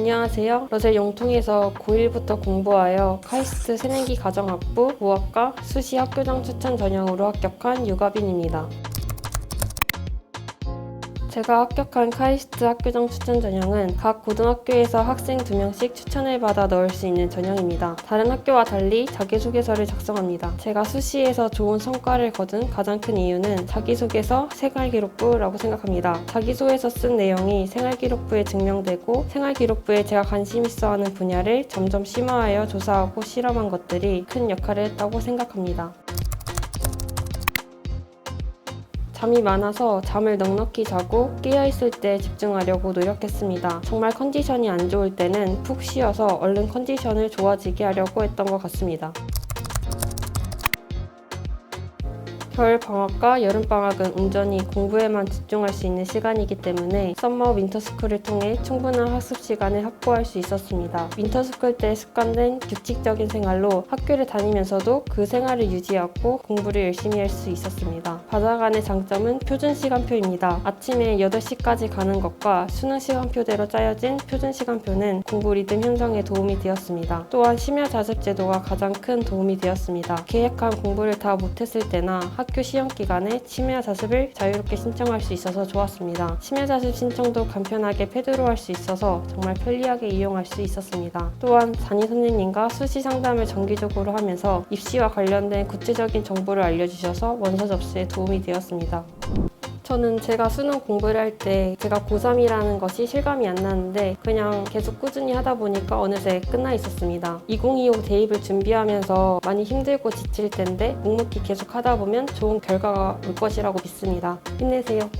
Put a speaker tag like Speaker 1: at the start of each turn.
Speaker 1: 안녕하세요. 러셀 용통에서 고1부터 공부하여 카이스트 새내기 가정학부 무학과 수시 학교장 추천 전형으로 합격한 유가빈입니다. 제가 합격한 카이스트 학교장 추천 전형은 각 고등학교에서 학생 2명씩 추천을 받아 넣을 수 있는 전형입니다. 다른 학교와 달리 자기소개서를 작성합니다. 제가 수시에서 좋은 성과를 거둔 가장 큰 이유는 자기소개서 생활기록부라고 생각합니다. 자기소에서 쓴 내용이 생활기록부에 증명되고 생활기록부에 제가 관심 있어 하는 분야를 점점 심화하여 조사하고 실험한 것들이 큰 역할을 했다고 생각합니다. 잠이 많아서 잠을 넉넉히 자고 깨어있을 때 집중하려고 노력했습니다. 정말 컨디션이 안 좋을 때는 푹 쉬어서 얼른 컨디션을 좋아지게 하려고 했던 것 같습니다. 겨울 방학과 여름 방학은 온전히 공부에만 집중할 수 있는 시간이기 때문에 썸머 윈터스쿨을 통해 충분한 학습 시간을 확보할 수 있었습니다. 윈터스쿨 때 습관된 규칙적인 생활로 학교를 다니면서도 그 생활을 유지하고 공부를 열심히 할 수 있었습니다. 바다간의 장점은 표준 시간표입니다. 아침에 8시까지 가는 것과 수능 시간표대로 짜여진 표준 시간표는 공부 리듬 형성에 도움이 되었습니다. 또한 심야 자습 제도가 가장 큰 도움이 되었습니다. 계획한 공부를 다 못했을 때나 학교 시험 기간에 심야 자습을 자유롭게 신청할 수 있어서 좋았습니다. 심야 자습 신청도 간편하게 패드로 할 수 있어서 정말 편리하게 이용할 수 있었습니다. 또한 담임 선생님과 수시 상담을 정기적으로 하면서 입시와 관련된 구체적인 정보를 알려주셔서 원서 접수에 도움이 되었습니다. 저는 제가 수능 공부를 할 때 제가 고3이라는 것이 실감이 안 나는데 그냥 계속 꾸준히 하다 보니까 어느새 끝나 있었습니다. 2025 대입을 준비하면서 많이 힘들고 지칠 텐데 묵묵히 계속 하다 보면 좋은 결과가 올 것이라고 믿습니다. 힘내세요.